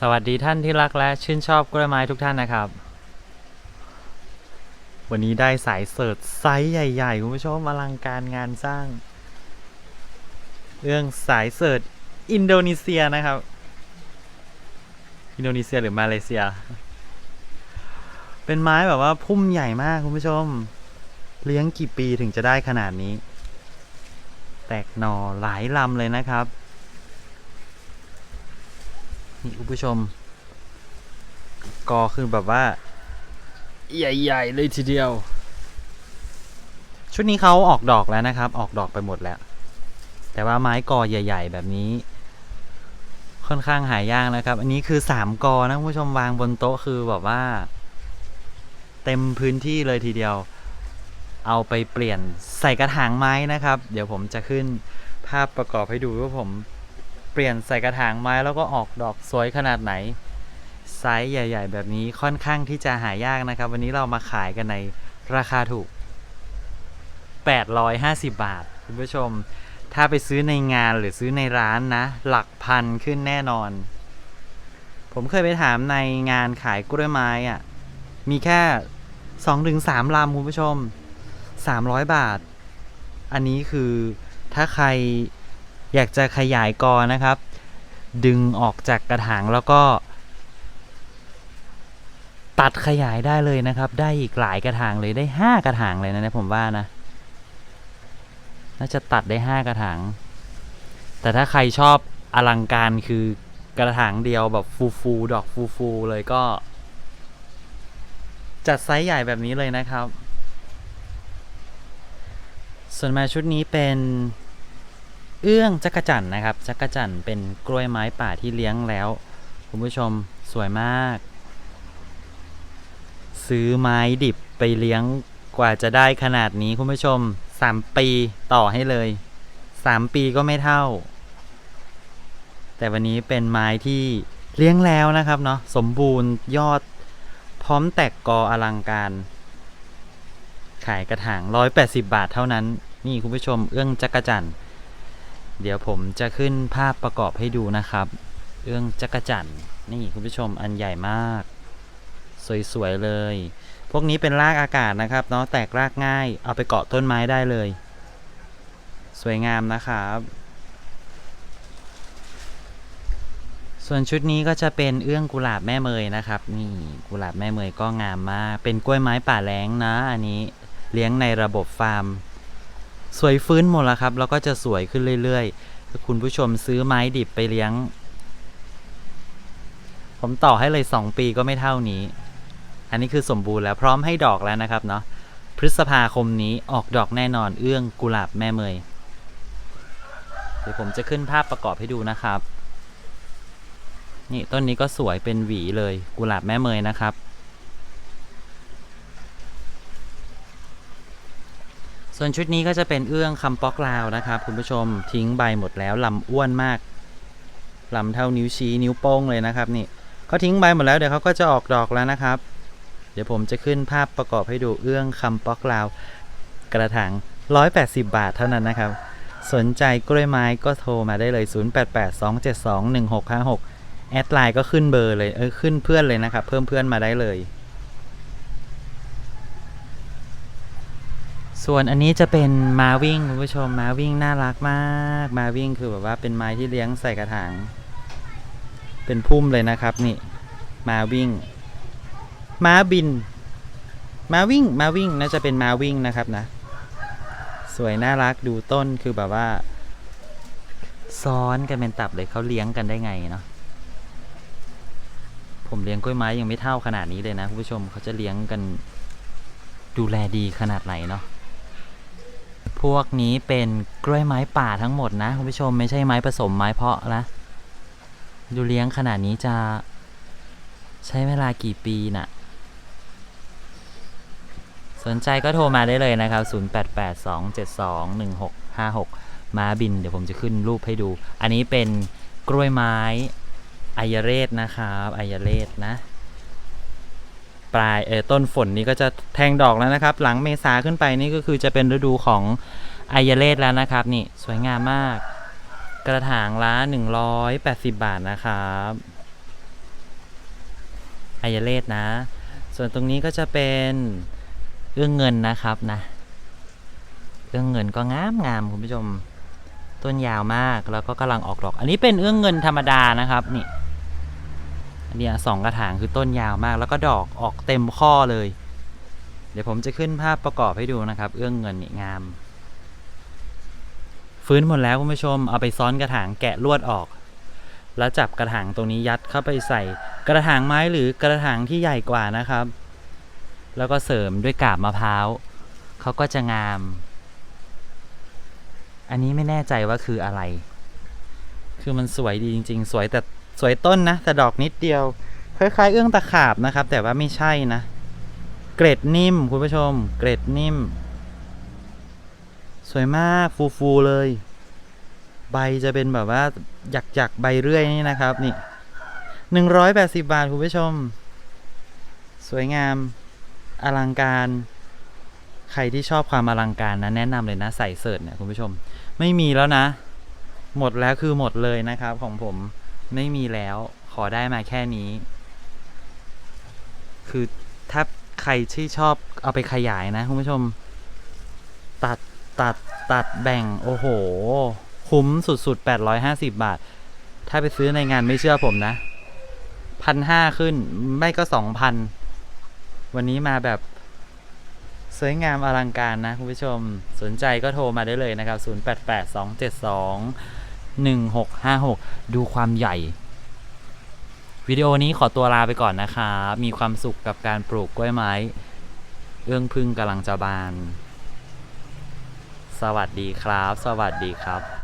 สวัสดีท่านที่รักและชื่นชอบกล้วยไม้ทุกท่านนะครับ วันนี้ได้สายเสิร์ชไซส์ใหญ่ๆคุณผู้ชมอลังการงานสร้าง เรื่องสายเสิร์ชอินโดนีเซียนะครับ อินโดนีเซียหรือมาเลเซีย เป็นไม้แบบว่าพุ่มใหญ่มากคุณผู้ชม เลี้ยงกี่ปีถึงจะได้ขนาดนี้ แตกหน่อหลายลำเลยนะครับ นี่คุณผู้ชม กอคือแบบว่า ใหญ่ๆเลยทีเดียว ชุดนี้เขาออกดอกแล้วนะครับ ออกดอกไปหมดแล้ว แต่ว่าไม้กอใหญ่ ๆ แบบนี้ ค่อนข้างหายากนะครับ อันนี้คือสามกอนะคุณผู้ชมวางบนโต๊ะคือแบบว่า เต็มพื้นที่เลยทีเดียว เอาไปเปลี่ยนใส่กระถางไม้นะครับ เดี๋ยวผมจะขึ้นภาพประกอบให้ดูว่าผมเปลี่ยนใส่กระถางไม้แล้วก็ออกดอกสวยขนาดไหน ไซส์ใหญ่ ๆ แบบนี้ค่อนข้างที่จะหายากนะครับ วันนี้เรามาขายกันในราคาถูก 850 บาท คุณผู้ชม ถ้าไปซื้อในงานหรือซื้อในร้านนะ หลักพันขึ้นแน่นอน ผมเคยไปถามในงานขายกล้วยไม้อะ่ะมีแค่2-3ลำคุณผู้ชม 300 บาท อันนี้คือถ้าใคร อยากจะขยายกอนะครับ ดึงออกจากกระถางแล้วก็ ตัดขยายได้เลยนะครับ ได้อีกหลายกระถางเลยได้ห้ากระถางเลยนะผมว่านะ น่าจะตัดได้ห้ากระถาง แต่ถ้าใครชอบอลังการคือกระถางเดียวแบบฟูฟูดอกฟูฟูเลยก็ จัดไซส์ใหญ่แบบนี้เลยนะครับ ส่วนมาชุดนี้เป็น เอื้องจักจั่นนะครับ จักจั่นเป็นกล้วยไม้ป่าที่เลี้ยงแล้ว คุณผู้ชมสวยมาก ซื้อไม้ดิบไปเลี้ยงกว่าจะได้ขนาดนี้คุณผู้ชม 3 ปีต่อให้เลย 3 ปีก็ไม่เท่า แต่วันนี้เป็นไม้ที่เลี้ยงแล้วนะครับเนาะสมบูรณ์ยอดพร้อมแตกกออลังการ ขายกระถาง 180 บาทเท่านั้น นี่คุณผู้ชมเอื้องจักจั่น เดี๋ยวผมจะขึ้นภาพประกอบให้ดูนะครับ เอื้องจักรจันนี่คุณผู้ชมอันใหญ่มาก สวยๆเลย พวกนี้เป็นรากอากาศนะครับเนาะแตกรากง่ายเอาไปเกาะต้นไม้ได้เลย สวยงามนะครับ ส่วนชุดนี้ก็จะเป็นเอื้องกุหลาบแม่เมยนะครับ นี่กุหลาบแม่เมยก็งามมาก เป็นกล้วยไม้ป่าแล้งนะ อันนี้เลี้ยงในระบบฟาร์ม สวยฟื้นหมดแล้วครับ แล้วก็จะสวยขึ้นเรื่อยๆ คุณผู้ชมซื้อไม้ดิบไปเลี้ยง ผมต่อให้เลย 2 ปีก็ไม่เท่านี้ อันนี้คือสมบูรณ์แล้วพร้อมให้ดอกแล้วนะครับเนาะพฤษภาคมนี้ออกดอกแน่นอนเอื้องกุหลาบแม่เมยเดี๋ยวผมจะขึ้นภาพประกอบให้ดูนะครับ นี่ต้นนี้ก็สวยเป็นหวีเลยกุหลาบแม่เมยนะครับ ส่วนชุดนี้ก็จะเป็นเอื้องคำป๊อกลาวนะครับคุณผู้ชมทิ้งใบหมดแล้วลำอ้วนมากลำเท่านิ้วชี้นิ้วโป้งเลยนะครับนี่เขาทิ้งใบหมดแล้วเดี๋ยวเขาก็จะออกดอกแล้วนะครับ เดี๋ยวผมจะขึ้นภาพประกอบให้ดูเอื้องคำป๊อกลาว กระถาง180 บาทเท่านั้นนะครับ สนใจกล้วยไม้ก็โทรมาได้เลย 0882721656 แอดไลน์ก็ขึ้นเบอร์เลยเออขึ้นเพื่อนเลยนะครับ เพิ่มเพื่อนมาได้เลย ส่วนอันนี้จะเป็นมาวิ่งคุณผู้ชมมาวิ่งน่ารักมาก มาวิ่งคือแบบว่าเป็นไม้ที่เลี้ยงใส่กระถาง เป็นพุ่มเลยนะครับนี่ มาวิ่ง ม้าบิน มาวิ่งมาวิ่งน่าจะเป็นมาวิ่งนะครับนะ สวยน่ารักดูต้นคือแบบว่า ซ้อนกันเป็นตับเลยเขาเลี้ยงกันได้ไงเนาะผมเลี้ยงกล้วยไม้ยังไม่เท่าขนาดนี้เลยนะคุณผู้ชมเขาจะเลี้ยงกันดูแลดีขนาดไหนเนาะ พวกนี้เป็นกล้วยไม้ป่าทั้งหมดนะคุณผู้ชมไม่ใช่ไม้ผสมไม้เพาะนะดูเลี้ยงขนาดนี้จะ ใช้เวลากี่ปีน่ะ สนใจก็โทรมาได้เลยนะครับ 0882721656ม้าบิน เดี๋ยวผมจะขึ้นรูปให้ดู อันนี้เป็นกล้วยไม้อายเรศนะครับอายเรศนะ ปลายเออต้นฝนนี้ก็จะแทงดอกแล้วนะครับ หลังเมษาขึ้นไปนี่ก็คือจะเป็นฤดูของไอยาเรศแล้วนะครับ นี่สวยงามมาก กระถางละ 180 บาทนะครับไอยาเลศนะ ส่วนตรงนี้ก็จะเป็นเอื้องเงินนะครับนะเอื้องเงินก็งามงามคุณผู้ชม ต้นยาวมากแล้วก็กำลังออกดอก อันนี้เป็นเอื้องเงินธรรมดานะครับนี่ เนี้ยสองกระถางคือต้นยาวมาก แล้วก็ดอกออกเต็มข้อเลย เดี๋ยวผมจะขึ้นภาพประกอบให้ดูนะครับ เอื้องเงินนี่งาม ฟื้นหมดแล้วคุณผู้ชมเอาไปซ้อนกระถางแกะลวดออก แล้วจับกระถางตรงนี้ยัดเข้าไปใส่ กระถางไม้หรือกระถางที่ใหญ่กว่านะครับ แล้วก็เสริมด้วยกาบมะพร้าวเขาก็จะงาม อันนี้ไม่แน่ใจว่าคืออะไร คือมันสวยดีจริง ๆ สวยแต่ สวยต้นนะ แต่ดอกนิดเดียว คล้ายๆ เอื้องตะขาบนะครับ แต่ว่าไม่ใช่นะ เกรดนิ่มคุณผู้ชม เกรดนิ่ม สวยมากฟูๆเลย ใบจะเป็นแบบว่าหยักๆใบเรื่อยนี่นะครับ นี่หนึ่งร้อยแปดสิบาทคุณผู้ชม สวยงาม อลังการ ใครที่ชอบความอลังการนะแนะนำเลยนะใส่เสิร์ตเนี่ยคุณผู้ชม ไม่มีแล้วนะ หมดแล้วคือหมดเลยนะครับของผม ไม่มีแล้ว ขอได้มาแค่นี้ คือถ้าใครที่ชอบเอาไปขยายนะคุณผู้ชม ตัดตัดตัดแบ่งโอ้โห คุ้มสุดๆ 850 บาท ถ้าไปซื้อในงานไม่เชื่อผมนะพันห้าขึ้นไม่ก็สองพันวันนี้มาแบบสวยงามอลังการนะคุณผู้ชม สนใจก็โทรมาได้เลยนะครับ 1656 ดูความใหญ่ วิดีโอนี้ขอตัวลาไปก่อนนะคะ มีความสุขกับการปลูกกล้วยไม้ เอื้องพึ่งกำลังจะบาน สวัสดีครับ สวัสดีครับ